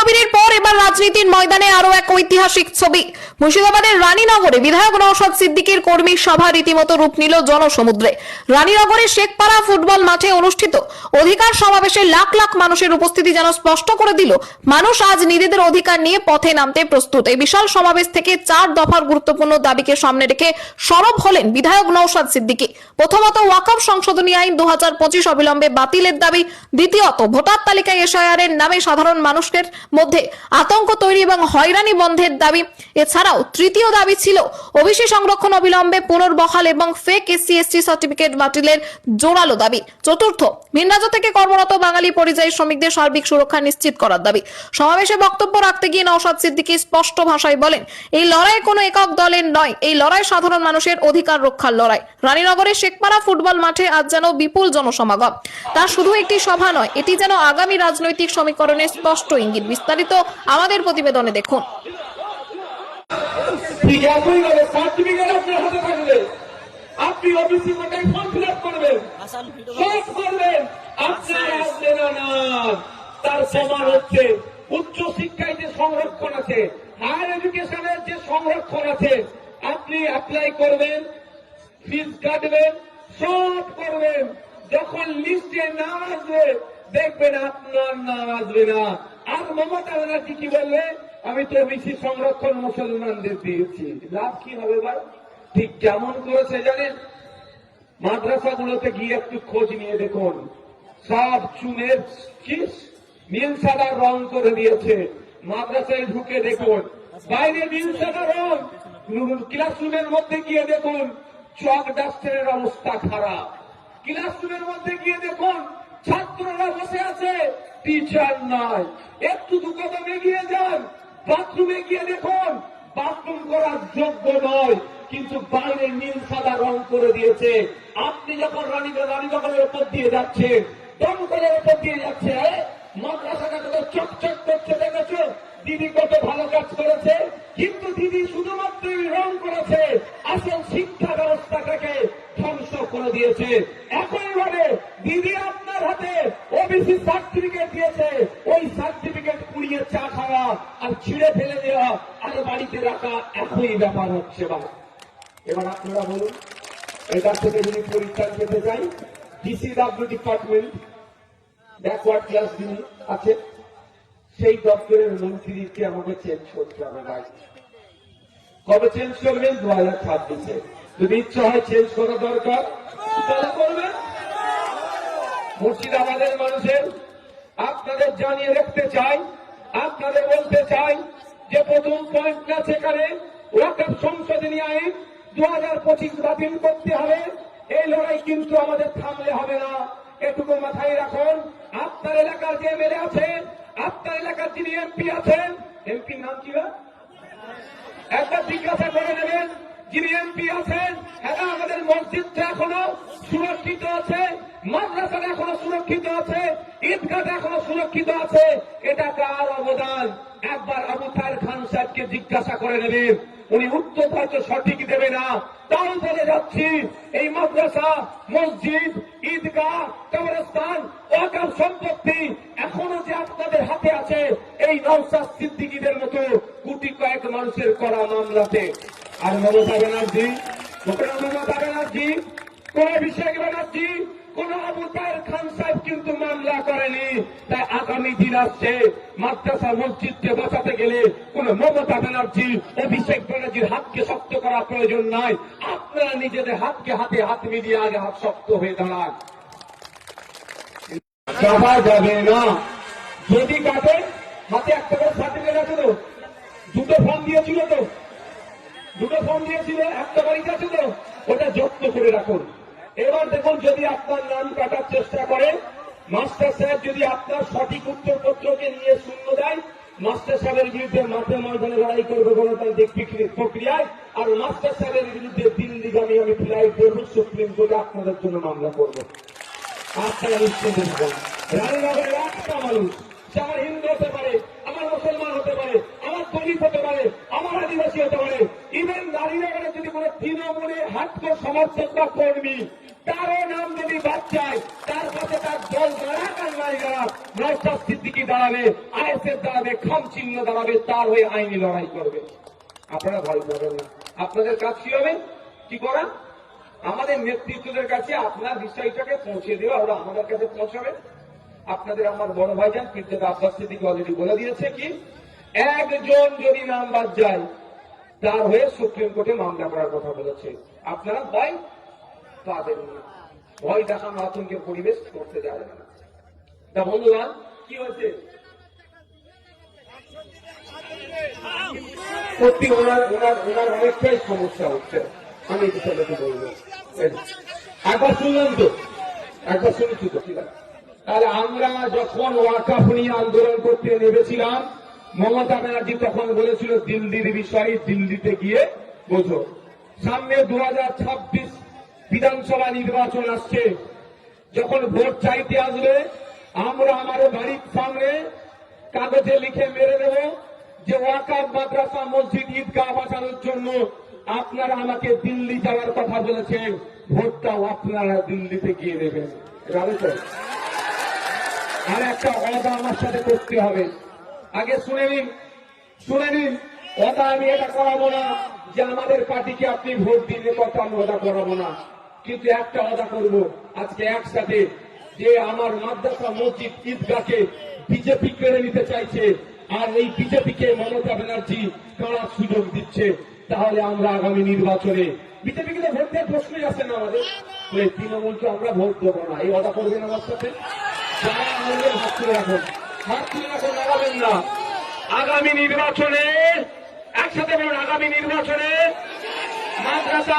কবিরের পর এবার রাজনীতির ময়দানে আরও এক ঐতিহাসিক ছবি। মুর্শিদাবাদের রানীনগরে বিধায়ক নওশাদ সিদ্দিকীর কর্মী সভা রীতিমতো রূপ নিল জনসমুদ্রে। রানীনগরের শেখপাড়া ফুটবল মাঠে অনুষ্ঠিত অধিকার সমাবেশে লাখ লাখ মানুষের উপস্থিতি যেন স্পষ্ট করে দিল, মানুষ আজ নিজেদের অধিকার নিয়ে পথে নামতে প্রস্তুত। এই বিশাল সমাবেশ থেকে চার দফার গুরুত্বপূর্ণ দাবিকে সামনে রেখে সরব হলেন বিধায়ক নওশাদ সিদ্দিকী। প্রথমত, ওয়াকফ সংশোধনী আইন দু অবিলম্বে বাতিলের দাবি। দ্বিতীয়ত, ভোটার তালিকায় এসআইআর এর নামে সাধারণ মানুষের মধ্যে আতঙ্ক তৈরি এবং হয়রানি বন্ধের দাবি। এছাড়াও তৃতীয় দাবি ছিল ওবিসি সংরক্ষণ অবিলম্বে পুনর্বহাল এবং ফেক এসসি এসটি সার্টিফিকেট বাতিলের জোরালো দাবি। চতুর্থ ভিনরাজ্য থেকে কর্মরত বাঙালি পরিযায়ী শ্রমিকদের সার্বিক সুরক্ষা নিশ্চিত করার দাবি। সমাবেশে বক্তব্য রাখতে গিয়ে নওশাদ সিদ্দিকী স্পষ্ট ভাষায় বলেন, এই লড়াই কোনো একক দলের নয়, এই লড়াই সাধারণ মানুষের অধিকার রক্ষার লড়াই। রানীনগরের শেখপাড়া ফুটবল মাঠে আজ যেন বিপুল জনসমাগম। তা শুধু একটি সভা নয়, এটি যেন আগামী রাজনৈতিক সমীকরণের স্পষ্ট ইঙ্গিত। বিস্তারিত আমাদের প্রতিবেদনে দেখুন। ঠিক একইভাবে সার্টিফিকেট আপনার হাতে থাকবে। আপনি অফিসে কোটায় ফর্ম ফিল আপ করবেন। সব করবেন আপনার আসবে না না। তার সমান হচ্ছে উচ্চ শিক্ষায় যে সংরক্ষণ আছে হায়ার এডুকেশনের যে সংরক্ষণ আছে আপনি অ্যাপ্লাই করবেন ফিস কাটবেন সব করবেন। যখন লিস্টে নাম আসবে দেখবেন আপনার নাম আসবে না। আর মমতা ব্যানার্জি কি বললে? আমি তো বেশি সংরক্ষণ মুসলমানদের দিয়েছি লাভ কি হবে ভাই ঠিক কেমন করেছে জানেন মাদ্রাসাগুলোতে গিয়ে একটু খোঁজ নিয়ে দেখুন সব চুনের কি নীল সাদা রং করে দিয়েছে মাদ্রাসায় ঢুকে দেখুন বাইরে নীল সাদা রং ক্লাসরুমের মধ্যে গিয়ে দেখুন চক ডাস্টারের অবস্থা খারাপ ক্লাসরুমের মধ্যে গিয়ে দেখুন ছাত্ররা বসে আছে, টিচার নাই। একটু দু কদম এগিয়ে যান, বাথরুমে গিয়ে দেখুন, বাথরুম করার যোগ্য নয়, কিন্তু বাইরে নীল সাদা রং করে দিয়েছে। আপনি যখন রানী রানীনগরের উপর দিয়ে যাচ্ছেন দমকলের উপর দিয়ে যাচ্ছে মাদ্রাসাটা কত চকচক করছে দেখেছ? দিদি কত ভালো কাজ করেছে, কিন্তু দিদি শুধুমাত্র রং করেছে, আসল শিক্ষা ব্যবস্থাটাকে ধ্বংস করে দিয়েছে একইভাবে দিদি আপনার হাতে ওবিসি সার্টিফিকেট দিয়েছে ওই সার্টিফিকেট পুড়িয়ে চা খাওয়া আর ছিঁড়ে ফেলে দেওয়া আর রাখা একই ব্যাপার হচ্ছে বা এবার আপনারা বলুন, এটার থেকে যদি পরিত্রাণ পেতে চাই ডিসিডাব্লিউ ডিপার্টমেন্ট ব্যাকওয়ার্ড ক্লাস যিনি আছে, সেই দপ্তরের মন্ত্রীকে আমাকে চেঞ্জ করতে হবে ভাই। কবে চেঞ্জ করবেন দু হাজার ছাব্বিশে। যদি ইচ্ছা হয় চেঞ্জ করা দরকার তাহলে করবেন মুর্শিদাবাদের মানুষের, আপনাদের জানিয়ে রাখতে চাই, আপনাদের বলতে চাই যে প্রথম পয়েন্ট না সেখানে ওয়াকফ সংশোধনী আইন দু হাজার পঁচিশ বাতিল করতে হবে। এই লড়াই কিন্তু আমাদের থামলে হবে না। এটুকু মাথায় রাখুন। আপনার এলাকার যে এমএলএ আছেন আপনার এলাকার যিনি এমপি আছেন, এমপির নাম কি? একবার জিজ্ঞাসা করে নেবেন, যিনি এমপি আছেন হ্যাঁ আমাদের মসজিদটা এখনও সুরক্ষিত আছে। মাদ্রাসাটা এখনও সুরক্ষিত আছে ঈদগাহটা এখনও সুরক্ষিত আছে। এটা কার অবদান? একবার আবু তাহের খান সাহেবকে জিজ্ঞাসা করে নেবেন উনি উত্তর হয়তো সঠিক দেবে না। তাও বলে যাচ্ছি, এই মাদ্রাসা, মসজিদ, ঈদগাহ, কবরস্থান ওয়াকার সম্পত্তি এখনও যে আপনাদের হাতে আছে, এই নৌসাদ সিদ্দিকীদের মতো কোটি কয়েক মানুষের করা মামলাতে। আর মমতা ব্যানার্জি মমতা ব্যানার্জি, কোন অভিষেক ব্যানার্জি কোন আবু তাহের খান সাহেব কিন্তু মামলা করেনি। তাই আগামী দিন আসছে মাদ্রাসা মসজিদকে বাঁচাতে গেলে কোন মমতা ব্যানার্জি, অভিষেক ব্যানার্জির হাতকে শক্ত করা প্রয়োজন নাই। আপনারা নিজেদের হাতকে হাতে হাত মিলিয়ে আগে হাত শক্ত হয়ে দাঁড়ান। যাওয়া যাবে না। যদি কাটে, হাতে একটা করে সার্টিফিকেট আছে তো? দুটো ফর্ম দিয়েছিল তো? দুটো ফর্ম দিয়েছিল, একটা বাড়িতে আছে তো? ওটা যত্ন করে রাখুন। এবার দেখুন, যদি আপনার নাম কাটার চেষ্টা করে, মাস্টার সাহেব যদি আপনার সঠিক উত্তরপত্রকে নিয়ে শূন্য দেয়, মাস্টার সাহেবের বিরুদ্ধে মাঠে ময়দানে লড়াই করবে গণতান্ত্রিক প্রক্রিয়ায়, আর মাস্টার সাহেবের বিরুদ্ধে দিল্লিগামী আমি ফ্লাইট দেব, সুপ্রিম কোর্টে আপনাদের জন্য মামলা করব। আপনারা থাকুন রানীনগরের একটা মানুষ, সে আমার হিন্দু হতে পারে, আমার মুসলমান হতে পারে, আমার দলিত হতে পারে, আমার আদিবাসী হতে পারে। ইভেন রানীনগরে যদি কোনো তৃণমূলে হাতকর সমর্থক বা কর্মী তারও নাম যদি বাদ যায়, তার কাছে তার দল আর নাই দাঁড়াক নৌসাদ সিদ্দিকি দাঁড়াবে, আইএসএফ দাঁড়াবে, খাম চিহ্ন দাঁড়াবে, তার হয়ে আইনি লড়াই করবে। আপনারা ভয় পাবেন না। আপনাদের কাজ কি হবে? কি করা? আমাদের নেতৃত্বদের কাছে আপনার বিষয়টাকে পৌঁছে দেওয়া ওরা আমাদের কাছে পৌঁছাবে। আপনাদের আমার বড় ভাইজান কিন্তু আব্বাস সিদ্দিকি অলরেডি বলে দিয়েছে কি, একজন যদি নাম বাদ যায়, তার হয়ে সুপ্রিম কোর্টে মামলা করার কথা বলেছে। আপনারা ভয় পাবেন না। ভয় দেখানো আতঙ্কের পরিবেশ করতে যাবেন না। তা বন্ধুরা, কি হয়েছে? সত্যি ওনার ওনার ওনার অনেকটাই সমস্যা হচ্ছে। আমি বিষয়টাকে বলব। একবার শুনলাম তো, একবার শুনেছি তো, ঠিক তাহলে আমরা যখন ওয়াকাফ নিয়ে আন্দোলন করতে নেমেছিলাম, মমতা ব্যানার্জি তখন বলেছিল, দিল্লির বিষয়ে দিল্লিতে গিয়ে বোঝো। সামনে দু হাজার ছাব্বিশ বিধানসভা নির্বাচন আসছে। যখন ভোট চাইতে আসবে, আমরা আমাদের বাড়ির সামনে কাগজে লিখে মেরে দেব যে ওয়াকাব মাদ্রাসা মসজিদ ঈদগাহ বাঁচানোর জন্য আপনারা আমাকে দিল্লি যাওয়ার কথা বলেছেন। ভোটটাও আপনারা দিল্লিতে গিয়ে দেবেন আর একটা অদা আমার সাথে করতে হবে। আগে শুনে নিন শুনে নিন। অদা আমি এটা করাবো না যে আমাদের পার্টিকে আপনি ভোট দিলে কথা আমি অদা করাবো না। কিন্তু একটা অদা করব আজকে একসাথে যে আমার মাদ্রাসা মসজিদ ঈদগাহকে বিজেপি কেড়ে নিতে চাইছে, আর এই বিজেপিকে মমতা ব্যানার্জি কারা সুযোগ দিচ্ছে, তাহলে আমরা আগামী নির্বাচনে বিজেপিকে তো ভোট দেওয়ার প্রশ্নই আসে না আমাদের। তৃণমূলকে আমরা ভোট দেবো না। এই অদা করবেন আমার সাথে? হাত তুলে রাখুন। হাত তুলে রাখুন, লাগাবেন না। আগামী নির্বাচনে, একসাথে বলুন, আগামী নির্বাচনে মাদ্রাসা